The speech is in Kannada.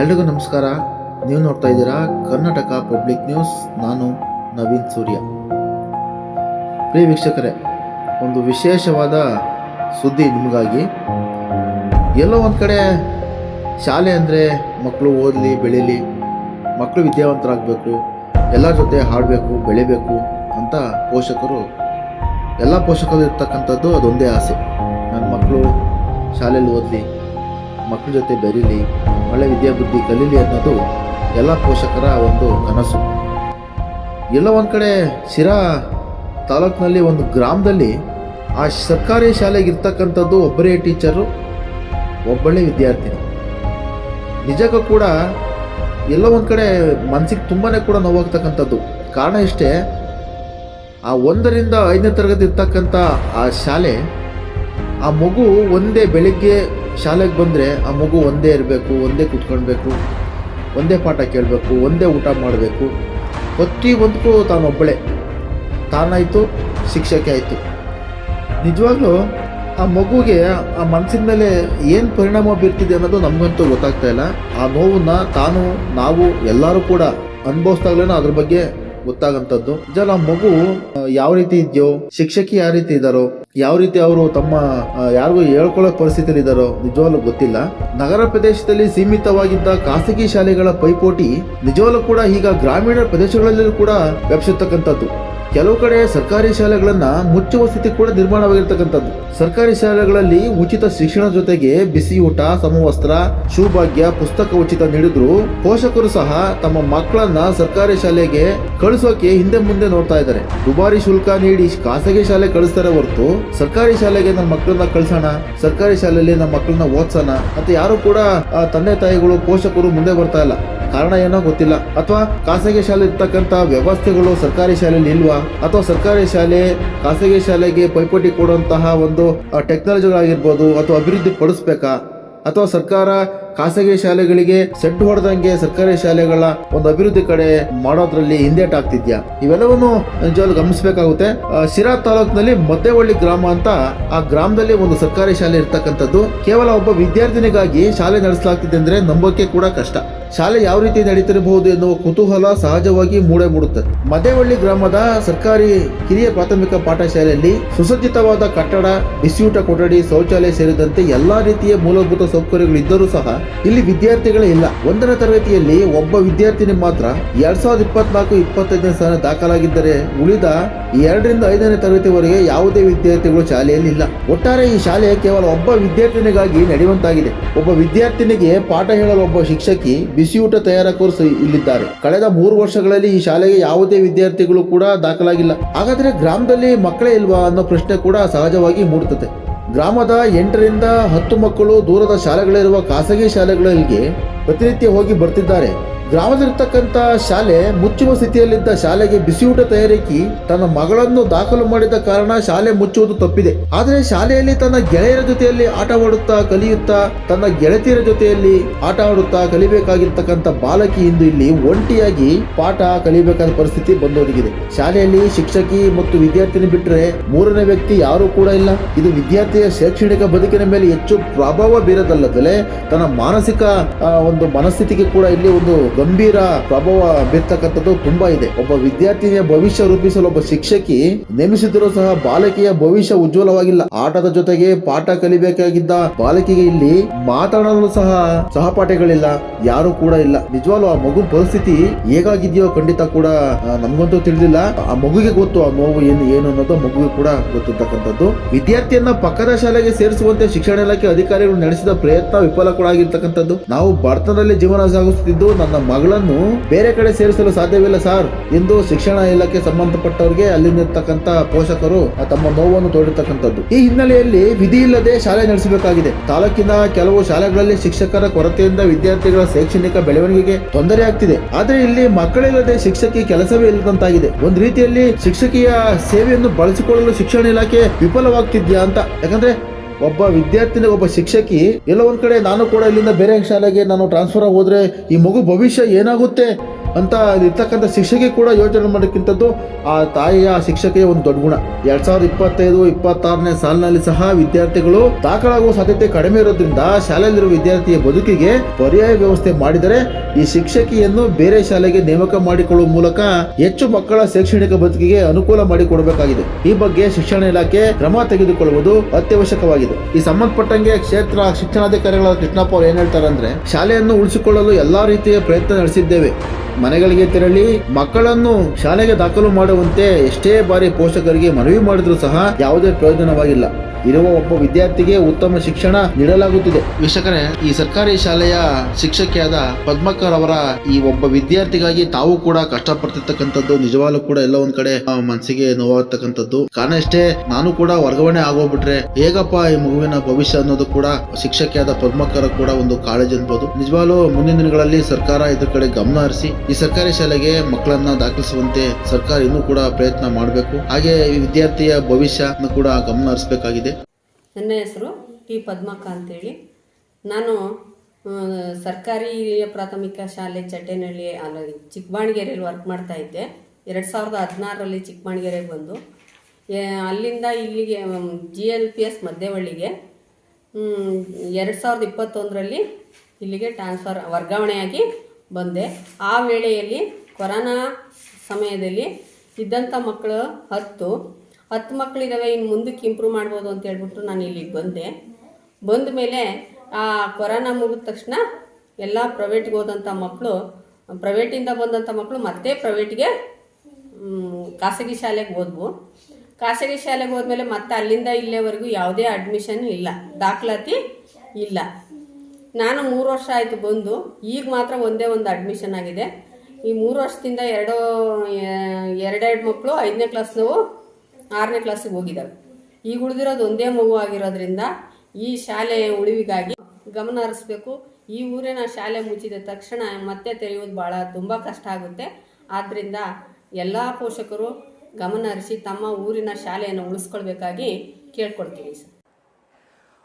ಎಲ್ರಿಗೂ ನಮಸ್ಕಾರ. ನೀವು ನೋಡ್ತಾ ಇದ್ದೀರಾ ಕರ್ನಾಟಕ ಪಬ್ಲಿಕ್ ನ್ಯೂಸ್. ನಾನು ನವೀನ್ ಸೂರ್ಯ. ಪ್ರಿಯ ವೀಕ್ಷಕರೇ, ಒಂದು ವಿಶೇಷವಾದ ಸುದ್ದಿ ನಿಮಗಾಗಿ. ಎಲ್ಲೋ ಒಂದು ಕಡೆ ಶಾಲೆ ಅಂದರೆ ಮಕ್ಕಳು ಓದಲಿ, ಬೆಳೀಲಿ ಮಕ್ಕಳು ವಿದ್ಯಾವಂತರಾಗಬೇಕು, ಎಲ್ಲರ ಜೊತೆ ಹಾಡಬೇಕು, ಬೆಳಿಬೇಕು ಅಂತ ಪೋಷಕರು, ಎಲ್ಲ ಪೋಷಕರು ಇರ್ತಕ್ಕಂಥದ್ದು ಅದೊಂದೇ ಆಸೆ. ನನ್ನ ಮಕ್ಕಳು ಶಾಲೆಯಲ್ಲಿ ಓದಲಿ ಮಕ್ಕಳ ಜೊತೆ ಬೆರೀಲಿ, ಒಳ್ಳೆ ವಿದ್ಯಾಬುದ್ಧಿ ಕಲೀಲಿ ಅನ್ನೋದು ಎಲ್ಲ ಪೋಷಕರ ಒಂದು ಕನಸು. ಎಲ್ಲ ಒಂದು ಕಡೆ ಶಿರಾ ತಾಲೂಕಿನಲ್ಲಿ ಒಂದು ಗ್ರಾಮದಲ್ಲಿ ಆ ಸರ್ಕಾರಿ ಶಾಲೆಗೆ ಇರ್ತಕ್ಕಂಥದ್ದು ಒಬ್ಬರೇ ಟೀಚರು, ಒಬ್ಬಳೇ ವಿದ್ಯಾರ್ಥಿನಿ. ನಿಜಕ್ಕೂ ಕೂಡ ಎಲ್ಲ ಒಂದು ಕಡೆ ಮನಸ್ಸಿಗೆ ತುಂಬಾ ಕೂಡ ನೋವಾಗ್ತಕ್ಕಂಥದ್ದು. ಕಾರಣ ಇಷ್ಟೇ, ಆ ಒಂದರಿಂದ ಐದನೇ ತರಗತಿ ಇರ್ತಕ್ಕಂಥ ಆ ಶಾಲೆ, ಆ ಮಗು ಒಂದೇ ಬೆಳಿಗ್ಗೆ ಶಾಲೆಗೆ ಬಂದರೆ ಆ ಮಗು ಒಂದೇ ಇರಬೇಕು, ಒಂದೇ ಕುತ್ಕೊಳ್ಬೇಕು, ಒಂದೇ ಪಾಠ ಕೇಳಬೇಕು, ಒಂದೇ ಊಟ ಮಾಡಬೇಕು. ಪ್ರತಿಯೊಂದಕ್ಕೂ ತಾನೊಬ್ಬಳೆ ತಾನಾಯಿತು, ಶಿಕ್ಷಕಿ ಆಯಿತು. ನಿಜವಾಗ್ಲೂ ಆ ಮಗುಗೆ ಆ ಮನಸ್ಸಿನ ಮೇಲೆ ಏನು ಪರಿಣಾಮ ಬೀರ್ತಿದೆ ಅನ್ನೋದು ನಮಗಂತೂ ಗೊತ್ತಾಗ್ತಾ ಇಲ್ಲ. ಆ ನೋವನ್ನು ತಾನು, ನಾವು ಎಲ್ಲರೂ ಕೂಡ ಅನುಭವಿಸ್ದಾಗ್ಲೇ ಅದ್ರ ಬಗ್ಗೆ ಗೊತ್ತಾಗಂಥದ್ದು ಜನ ಮಗು ಯಾವ ರೀತಿ ಇದೆಯೋ, ಶಿಕ್ಷಕಿ ಯಾವ ರೀತಿ ಇದಾರೋ ಯಾವ ರೀತಿ ಅವರು ತಮ್ಮ ಯಾರಿಗೂ ಹೇಳ್ಕೊಳ್ಳೋ ಪರಿಸ್ಥಿತಿಯಲ್ಲಿ ಇದಾರೋ ನಿಜವಾಗ್ಲೂ ಗೊತ್ತಿಲ್ಲ. ನಗರ ಪ್ರದೇಶದಲ್ಲಿ ಸೀಮಿತವಾಗಿದ್ದ ಖಾಸಗಿ ಶಾಲೆಗಳ ಪೈಪೋಟಿ ನಿಜವಾಗ್ಲೂ ಕೂಡ ಈಗ ಗ್ರಾಮೀಣ ಪ್ರದೇಶಗಳಲ್ಲೂ ಕೂಡ ವ್ಯಾಪಿಸಿರ್ತಕ್ಕಂಥದ್ದು ಕೆಲವು ಕಡೆ ಸರ್ಕಾರಿ ಶಾಲೆಗಳನ್ನ ಮುಚ್ಚುವ ಸ್ಥಿತಿ ಕೂಡ ನಿರ್ಮಾಣವಾಗಿರ್ತಕ್ಕಂಥದ್ದು. ಸರ್ಕಾರಿ ಶಾಲೆಗಳಲ್ಲಿ ಉಚಿತ ಶಿಕ್ಷಣ ಜೊತೆಗೆ ಬಿಸಿ ಊಟ, ಸಮವಸ್ತ್ರ, ಶೂಭಾಗ್ಯ, ಪುಸ್ತಕ ಉಚಿತ ನೀಡಿದ್ರು ಪೋಷಕರು ಸಹ ತಮ್ಮ ಮಕ್ಕಳನ್ನ ಸರ್ಕಾರಿ ಶಾಲೆಗೆ ಕಳಿಸೋಕೆ ಹಿಂದೆ ಮುಂದೆ ನೋಡ್ತಾ ಇದ್ದಾರೆ. ದುಬಾರಿ ಶುಲ್ಕ ನೀಡಿ ಖಾಸಗಿ ಶಾಲೆ ಕಳಿಸ್ತಾರೆ ಹೊರತು ಸರ್ಕಾರಿ ಶಾಲೆಗೆ ನಮ್ಮ ಮಕ್ಕಳನ್ನ ಕಳ್ಸೋಣ, ಸರ್ಕಾರಿ ಶಾಲೆಯಲ್ಲಿ ನಮ್ಮ ಮಕ್ಕಳನ್ನ ಓದ್ಸೋಣ ಅಂತ ಯಾರು ಕೂಡ ತಂದೆ ತಾಯಿಗಳು, ಪೋಷಕರು ಮುಂದೆ ಬರ್ತಾ ಇಲ್ಲ. ಕಾರಣ ಏನೋ ಗೊತ್ತಿಲ್ಲ. ಅಥವಾ ಖಾಸಗಿ ಶಾಲೆ ಇರ್ತಕ್ಕಂಥ ವ್ಯವಸ್ಥೆಗಳು ಸರ್ಕಾರಿ ಶಾಲೆಯಲ್ಲಿ ಇಲ್ವಾ? ಅಥವಾ ಸರ್ಕಾರಿ ಶಾಲೆ ಖಾಸಗಿ ಶಾಲೆಗೆ ಪೈಪೋಟಿ ಕೊಡುವಂತಹ ಒಂದು ಟೆಕ್ನಾಲಜಿಗಳಾಗಿರ್ಬೋದು ಅಥವಾ ಅಭಿವೃದ್ಧಿ ಪಡಿಸ್ಬೇಕಾ? ಅಥವಾ ಸರ್ಕಾರ ಖಾಸಗಿ ಶಾಲೆಗಳಿಗೆ ಸೆಟ್ ಹೊಡೆದಂಗೆ ಸರ್ಕಾರಿ ಶಾಲೆಗಳ ಒಂದು ಅಭಿವೃದ್ಧಿ ಕಡೆ ಮಾಡೋದ್ರಲ್ಲಿ ಹಿಂದೇಟ್ ಆಗ್ತಿದ್ಯಾ? ಇವೆಲ್ಲವನ್ನು ನಿಜವಾಗ್ಲೂ ಗಮನಿಸಬೇಕಾಗುತ್ತೆ. ಶಿರಾ ತಾಲೂಕಿನಲ್ಲಿ ಮದ್ದೆವಳ್ಳಿ ಗ್ರಾಮ ಅಂತ ಆ ಗ್ರಾಮದಲ್ಲಿ ಒಂದು ಸರ್ಕಾರಿ ಶಾಲೆ ಇರ್ತಕ್ಕಂಥದ್ದು. ಕೇವಲ ಒಬ್ಬ ವಿದ್ಯಾರ್ಥಿನಿಗಾಗಿ ಶಾಲೆ ನಡೆಸಲಾಗ್ತಿದೆ ಅಂದ್ರೆ ನಂಬೋಕೆ ಕೂಡ ಕಷ್ಟ. ಶಾಲೆ ಯಾವ ರೀತಿ ನಡೀತಿರಬಹುದು ಎನ್ನುವ ಕುತೂಹಲ ಸಹಜವಾಗಿ ಮೂಡೆ ಮೂಡುತ್ತದೆ ಮದೇವಳ್ಳಿ ಗ್ರಾಮದ ಸರ್ಕಾರಿ ಕಿರಿಯ ಪ್ರಾಥಮಿಕ ಪಾಠಶಾಲೆಯಲ್ಲಿ ಸುಸಜ್ಜಿತವಾದ ಕಟ್ಟಡ ಬಿಸಿಯೂಟ ಕೊಠಡಿ, ಶೌಚಾಲಯ ಸೇರಿದಂತೆ ಎಲ್ಲಾ ರೀತಿಯ ಮೂಲಭೂತ ಸೌಕರ್ಯಗಳು ಇದ್ದರೂ ಸಹ ಇಲ್ಲಿ ವಿದ್ಯಾರ್ಥಿಗಳೇ ಇಲ್ಲ. ಒಂದನೇ ತರಗತಿಯಲ್ಲಿ ಒಬ್ಬ ವಿದ್ಯಾರ್ಥಿನಿ ಮಾತ್ರ ಎರಡ್ ಸಾವಿರದ ಇಪ್ಪತ್ನಾಲ್ಕು ಇಪ್ಪತ್ತೈದನೇ ಸ್ಥಾನ ದಾಖಲಾಗಿದ್ದರೆ ಉಳಿದ ಎರಡರಿಂದ ಐದನೇ ತರಗತಿವರೆಗೆ ಯಾವುದೇ ವಿದ್ಯಾರ್ಥಿಗಳು ಶಾಲೆಯಲ್ಲಿ ಇಲ್ಲ. ಒಟ್ಟಾರೆ ಈ ಶಾಲೆ ಕೇವಲ ಒಬ್ಬ ವಿದ್ಯಾರ್ಥಿನಿಗಾಗಿ ನಡೆಯುವಂತಾಗಿದೆ. ಒಬ್ಬ ವಿದ್ಯಾರ್ಥಿನಿಗೆ ಪಾಠ ಹೇಳಲು ಒಬ್ಬ ಶಿಕ್ಷಕಿ ಬಿಸಿಯೂಟ ತಯಾರಕರು ಇಲ್ಲಿದ್ದಾರೆ. ಕಳೆದ ಮೂರು ವರ್ಷಗಳಲ್ಲಿ ಈ ಶಾಲೆಗೆ ಯಾವುದೇ ವಿದ್ಯಾರ್ಥಿಗಳು ಕೂಡ ದಾಖಲಾಗಿಲ್ಲ. ಹಾಗಾದ್ರೆ ಗ್ರಾಮದಲ್ಲಿ ಮಕ್ಕಳೇ ಇಲ್ವಾ ಅನ್ನೋ ಪ್ರಶ್ನೆ ಕೂಡ ಸಹಜವಾಗಿ ಮೂಡುತ್ತದೆ. ಗ್ರಾಮದ ಎಂಟರಿಂದ ಹತ್ತು ಮಕ್ಕಳು ದೂರದ ಶಾಲೆಗಳಿರುವ ಖಾಸಗಿ ಶಾಲೆಗಳಿಗೆ ಪ್ರತಿನಿತ್ಯ ಹೋಗಿ ಬರ್ತಿದ್ದಾರೆ. ಗ್ರಾಮದಲ್ಲಿರ್ತಕ್ಕಂಥ ಶಾಲೆ ಮುಚ್ಚುವ ಸ್ಥಿತಿಯಲ್ಲಿದ್ದ ಶಾಲೆಗೆ ಬಿಸಿಯೂಟ ತಯಾರಿಕೆ ತನ್ನ ಮಗಳನ್ನು ದಾಖಲು ಮಾಡಿದ ಕಾರಣ ಶಾಲೆ ಮುಚ್ಚುವುದು ತಪ್ಪಿದೆ. ಆದರೆ ಶಾಲೆಯಲ್ಲಿ ತನ್ನ ಗೆಳೆಯರ ಜೊತೆಯಲ್ಲಿ ಆಟವಾಡುತ್ತಾ ಕಲಿಯುತ್ತಾ ತನ್ನ ಗೆಳತಿಯರ ಜೊತೆಯಲ್ಲಿ ಆಟ ಆಡುತ್ತಾ ಕಲಿಬೇಕಾಗಿರ್ತಕ್ಕಂಥ ಬಾಲಕಿ ಇಂದು ಇಲ್ಲಿ ಒಂಟಿಯಾಗಿ ಪಾಠ ಕಲಿಬೇಕಾದ ಪರಿಸ್ಥಿತಿ ಬಂದೊದಗಿದೆ. ಶಾಲೆಯಲ್ಲಿ ಶಿಕ್ಷಕಿ ಮತ್ತು ವಿದ್ಯಾರ್ಥಿನಿ ಬಿಟ್ಟರೆ ಮೂರನೇ ವ್ಯಕ್ತಿ ಯಾರೂ ಕೂಡ ಇಲ್ಲ. ಇದು ವಿದ್ಯಾರ್ಥಿಯ ಶೈಕ್ಷಣಿಕ ಬದುಕಿನ ಮೇಲೆ ಹೆಚ್ಚು ಪ್ರಭಾವ ಬೀರದಲ್ಲದಲೇ ತನ್ನ ಮಾನಸಿಕ ಒಂದು ಮನಸ್ಥಿತಿಗೆ ಕೂಡ ಇಲ್ಲಿ ಒಂದು ಗಂಭೀರ ಪ್ರಭಾವ ಬೀರ್ತಕ್ಕಂಥದ್ದು ತುಂಬಾ ಇದೆ. ಒಬ್ಬ ವಿದ್ಯಾರ್ಥಿನಿಯ ಭವಿಷ್ಯ ರೂಪಿಸಲು ಒಬ್ಬ ಶಿಕ್ಷಕಿ ನೇಮಿಸಿದರೂ ಸಹ ಬಾಲಕಿಯ ಭವಿಷ್ಯ ಉಜ್ವಲವಾಗಿಲ್ಲ. ಆಟದ ಜೊತೆಗೆ ಪಾಠ ಕಲಿಬೇಕಾಗಿದ್ದ ಬಾಲಕಿಗೆ ಇಲ್ಲಿ ಮಾತನಾಡಲು ಸಹ ಸಹಪಾಠಿಗಳಿಲ್ಲ, ಯಾರು ಕೂಡ ಇಲ್ಲ. ನಿಜವಾಗ್ಲೂ ಆ ಮಗು ಪರಿಸ್ಥಿತಿ ಹೇಗಾಗಿದೆಯೋ ಖಂಡಿತ ಕೂಡ ನಮ್ಗಂತೂ ತಿಳಿದಿಲ್ಲ. ಆ ಮಗುಗೆ ಗೊತ್ತು, ಆ ನೋವು ಏನು ಏನು ಅನ್ನೋದು ಮಗುಗೆ ಕೂಡ ಗೊತ್ತಿರ್ತಕ್ಕಂಥದ್ದು. ವಿದ್ಯಾರ್ಥಿಯನ್ನ ಪಕ್ಕದ ಶಾಲೆಗೆ ಸೇರಿಸುವಂತೆ ಶಿಕ್ಷಣ ಇಲಾಖೆ ಅಧಿಕಾರಿಗಳು ನಡೆಸಿದ ಪ್ರಯತ್ನ ವಿಫಲ ಕೂಡ ಆಗಿರ್ತಕ್ಕಂಥದ್ದು. ನಾವು ಬಡತನದಲ್ಲಿ ಜೀವನ ಸಾಗಿಸುತ್ತಿದ್ದು, ನನ್ನ ಮಗಳನ್ನು ಬೇರೆ ಕಡೆ ಸೇರಿಸಲು ಸಾಧ್ಯವಿಲ್ಲ ಸರ್. ಎಂದು ಶಿಕ್ಷಣ ಇಲಾಖೆ ಸಂಬಂಧಪಟ್ಟವರಿಗೆ ಅಲ್ಲಿರ್ತಕ್ಕಂಥ ಪೋಷಕರು ತಮ್ಮ ನೋವನ್ನು ತೋರಿರ್ತಕ್ಕಂಥದ್ದು ಈ ಹಿನ್ನೆಲೆಯಲ್ಲಿ ವಿಧಿ ಇಲ್ಲದೆ ಶಾಲೆ ನಡೆಸಬೇಕಾಗಿದೆ. ತಾಲೂಕಿನ ಕೆಲವು ಶಾಲೆಗಳಲ್ಲಿ ಶಿಕ್ಷಕರ ಕೊರತೆಯಿಂದ ವಿದ್ಯಾರ್ಥಿಗಳ ಶೈಕ್ಷಣಿಕ ಬೆಳವಣಿಗೆಗೆ ತೊಂದರೆ ಆಗ್ತಿದೆ. ಆದ್ರೆ ಇಲ್ಲಿ ಮಕ್ಕಳಿಲ್ಲದೆ ಶಿಕ್ಷಕಿ ಕೆಲಸವೇ ಇಲ್ಲದಂತಾಗಿದೆ. ಒಂದು ರೀತಿಯಲ್ಲಿ ಶಿಕ್ಷಕಿಯ ಸೇವೆಯನ್ನು ಬಳಸಿಕೊಳ್ಳಲು ಶಿಕ್ಷಣ ಇಲಾಖೆ ವಿಫಲವಾಗ್ತಿದ್ಯಾ ಅಂತ. ಯಾಕಂದ್ರೆ ಒಬ್ಬ ವಿದ್ಯಾರ್ಥಿನಿ, ಒಬ್ಬ ಶಿಕ್ಷಕಿ, ಎಲ್ಲ ಒಂದ್ ಕಡೆ ನಾನು ಕೂಡ ಇಲ್ಲಿಂದ ಬೇರೆ ಶಾಲೆಗೆ ನಾನು ಟ್ರಾನ್ಸ್ಫರ್ ಹೋದ್ರೆ ಈ ಮಗು ಭವಿಷ್ಯ ಏನಾಗುತ್ತೆ? ಅಂತ ಇರ್ತಕ್ಕಂಥ ಶಿಕ್ಷಕಿ ಕೂಡ ಯೋಚನೆ ಮಾಡೋಕ್ಕಿಂತದ್ದು ಆ ತಾಯಿಯ ಶಿಕ್ಷಕಿಯ ಒಂದು ದೊಡ್ಡ ಗುಣ. ಎರಡ್ ಸಾವಿರದ ಇಪ್ಪತ್ತೈದು, ಇಪ್ಪತ್ತಾರನೇ ಸಾಲಿನಲ್ಲಿ ಸಹ ವಿದ್ಯಾರ್ಥಿಗಳು ದಾಖಲಾಗುವ ಸಾಧ್ಯತೆ ಕಡಿಮೆ ಇರೋದ್ರಿಂದ ಶಾಲೆಯಲ್ಲಿರುವ ವಿದ್ಯಾರ್ಥಿಯ ಬದುಕಿಗೆ ಪರ್ಯಾಯ ವ್ಯವಸ್ಥೆ ಮಾಡಿದರೆ ಈ ಶಿಕ್ಷಕಿಯನ್ನು ಬೇರೆ ಶಾಲೆಗೆ ನೇಮಕ ಮಾಡಿಕೊಳ್ಳುವ ಮೂಲಕ ಹೆಚ್ಚು ಮಕ್ಕಳ ಶೈಕ್ಷಣಿಕ ಬದುಕಿಗೆ ಅನುಕೂಲ ಮಾಡಿಕೊಡಬೇಕಾಗಿದೆ. ಈ ಬಗ್ಗೆ ಶಿಕ್ಷಣ ಇಲಾಖೆ ಕ್ರಮ ತೆಗೆದುಕೊಳ್ಳುವುದು ಅತ್ಯವಶ್ಯಕವಾಗಿದೆ. ಈ ಸಂಬಂಧಪಟ್ಟಂಗೆ ಕ್ಷೇತ್ರ ಶಿಕ್ಷಣಾಧಿಕಾರಿಗಳ ಕೃಷ್ಣಪ್ಪ ಅವರು ಏನ್ ಹೇಳ್ತಾರೆ ಅಂದ್ರೆ ಶಾಲೆಯನ್ನು ಉಳಿಸಿಕೊಳ್ಳಲು ಎಲ್ಲಾ ರೀತಿಯ ಪ್ರಯತ್ನ ನಡೆಸಿದ್ದೇವೆ. ಮನೆಗಳಿಗೆ ತೆರಳಿ ಮಕ್ಕಳನ್ನು ಶಾಲೆಗೆ ದಾಖಲು ಮಾಡುವಂತೆ ಎಷ್ಟೇ ಬಾರಿ ಪೋಷಕರಿಗೆ ಮನವಿ ಮಾಡಿದ್ರು ಸಹ ಯಾವುದೇ ಪ್ರಯೋಜನವಾಗಿಲ್ಲ. ಇರುವ ಒಬ್ಬ ವಿದ್ಯಾರ್ಥಿಗೆ ಉತ್ತಮ ಶಿಕ್ಷಣ ನೀಡಲಾಗುತ್ತಿದೆ. ವೀಕ್ಷಕರೇ, ಈ ಸರ್ಕಾರಿ ಶಾಲೆಯ ಶಿಕ್ಷಕಿಯಾದ ಪದ್ಮಕರ್ ಅವರ ಈ ಒಬ್ಬ ವಿದ್ಯಾರ್ಥಿಗಾಗಿ ತಾವು ಕೂಡ ಕಷ್ಟಪಡ್ತಿರ್ತಕ್ಕಂಥದ್ದು, ನಿಜವಾಗ್ಲೂ ಕೂಡ ಎಲ್ಲ ಒಂದ್ ಕಡೆ ಮನಸ್ಸಿಗೆ ನೋವಾಗ್ತಕ್ಕಂಥದ್ದು. ಕಾರಣ ನಾನು ಕೂಡ ವರ್ಗಾವಣೆ ಆಗೋಗ್ಬಿಟ್ರೆ ಹೇಗಪ್ಪ ಈ ಮಗುವಿನ ಭವಿಷ್ಯ ಅನ್ನೋದು ಕೂಡ ಶಿಕ್ಷಕಿಯಾದ ಪದ್ಮಕರ ಕೂಡ ಒಂದು ಕಾಳಜಿ ಅನ್ಬೋದು. ನಿಜವಾಗ್ಲೂ ಮುಂದಿನ ದಿನಗಳಲ್ಲಿ ಸರ್ಕಾರ ಇದ್ರ ಕಡೆ ಗಮನ ಹರಿಸಿ ಸರ್ಕಾರಿ ಶಾಲೆಗೆ ಮಕ್ಕಳನ್ನ ದಾಖಲಿಸುವಂತೆ ಸರ್ಕಾರ ಇನ್ನೂ ಕೂಡ ಪ್ರಯತ್ನ ಮಾಡಬೇಕು. ಹಾಗೆ ಈ ವಿದ್ಯಾರ್ಥಿಯ ಭವಿಷ್ಯ ಕೂಡ ಗಮನ ಹರಿಸಬೇಕಾಗಿದೆ. ನನ್ನ ಹೆಸರು ಟಿ ಪದ್ಮಕ್ಕ ಅಂತೇಳಿ. ನಾನು ಸರ್ಕಾರಿ ಪ್ರಾಥಮಿಕ ಶಾಲೆ ಚಟ್ಟೆನಹಳ್ಳಿ ಅಲ್ಲ ಚಿಕ್ಕಬಾಣಗೆರೆಯಲ್ಲಿ ವರ್ಕ್ ಮಾಡ್ತಾ ಇದ್ದೆ. ಎರಡು ಸಾವಿರದ ಹದಿನಾರರಲ್ಲಿ ಚಿಕ್ಕಬಾಣಗೆರೆಗೆ ಬಂದು. ಅಲ್ಲಿಂದ ಇಲ್ಲಿಗೆ ಜಿ ಎಲ್ ಪಿ ಎಸ್ ಮಧ್ಯವಳ್ಳಿಗೆ ಎರಡು ಸಾವಿರದ ಇಪ್ಪತ್ತೊಂದರಲ್ಲಿ ಇಲ್ಲಿಗೆ ಟ್ರಾನ್ಸ್ಫರ್ ವರ್ಗಾವಣೆಯಾಗಿ ಬಂದೆ. ಆ ವೇಳೆಯಲ್ಲಿ ಕೊರೋನಾ ಸಮಯದಲ್ಲಿ ಇದ್ದಂಥ ಮಕ್ಕಳು ಹತ್ತು. ಹತ್ತು ಮಕ್ಕಳಿದ್ದಾವೆ ಇನ್ನು ಮುಂದಕ್ಕೆ ಇಂಪ್ರೂವ್ ಮಾಡ್ಬೋದು ಅಂತ ಹೇಳ್ಬಿಟ್ಟು ನಾನು ಇಲ್ಲಿಗೆ ಬಂದೆ. ಬಂದ ಮೇಲೆ ಆ ಕೊರೋನಾ ಮುಗಿದ ತಕ್ಷಣ ಎಲ್ಲ ಪ್ರೈವೇಟ್ಗೆ ಹೋದಂಥ ಮಕ್ಕಳು ಪ್ರೈವೇಟಿಂದ ಬಂದಂಥ ಮಕ್ಕಳು ಮತ್ತೆ ಪ್ರೈವೇಟ್ಗೆ ಖಾಸಗಿ ಶಾಲೆಗೆ ಹೋದ್ವು. ಖಾಸಗಿ ಶಾಲೆಗೆ ಹೋದ್ಮೇಲೆ ಮತ್ತೆ ಅಲ್ಲಿಂದ ಇಲ್ಲೇವರೆಗೂ ಯಾವುದೇ ಅಡ್ಮಿಷನ್ ಇಲ್ಲ. ದಾಖಲಾತಿ ಇಲ್ಲ. ನಾನು ಮೂರು ವರ್ಷ ಆಯಿತು ಬಂದು, ಈಗ ಮಾತ್ರ ಒಂದೇ ಒಂದು ಅಡ್ಮಿಷನ್ ಆಗಿದೆ. ಈ ಮೂರು ವರ್ಷದಿಂದ ಎರಡು ಎರಡೆರಡು ಮಕ್ಕಳು ಐದನೇ ಕ್ಲಾಸ್ನವು ಆರನೇ ಕ್ಲಾಸಿಗೆ ಹೋಗಿದ್ದಾವೆ ಈಗ ಉಳಿದಿರೋದು ಒಂದೇ ಮಗು ಆಗಿರೋದ್ರಿಂದ ಈ ಶಾಲೆ ಉಳಿವಿಗಾಗಿ ಗಮನ ಹರಿಸ್ಬೇಕು. ಈ ಊರಿನ ಶಾಲೆ ಮುಚ್ಚಿದ ತಕ್ಷಣ ಮತ್ತೆ ತೆರೆಯೋದು ಭಾಳ ತುಂಬ ಕಷ್ಟ ಆಗುತ್ತೆ. ಆದ್ದರಿಂದ ಎಲ್ಲ ಪೋಷಕರು ಗಮನ ಹರಿಸಿ ತಮ್ಮ ಊರಿನ ಶಾಲೆಯನ್ನು ಉಳಿಸ್ಕೊಳ್ಬೇಕಾಗಿ ಕೇಳ್ಕೊಳ್ತೀನಿ ಸರ್.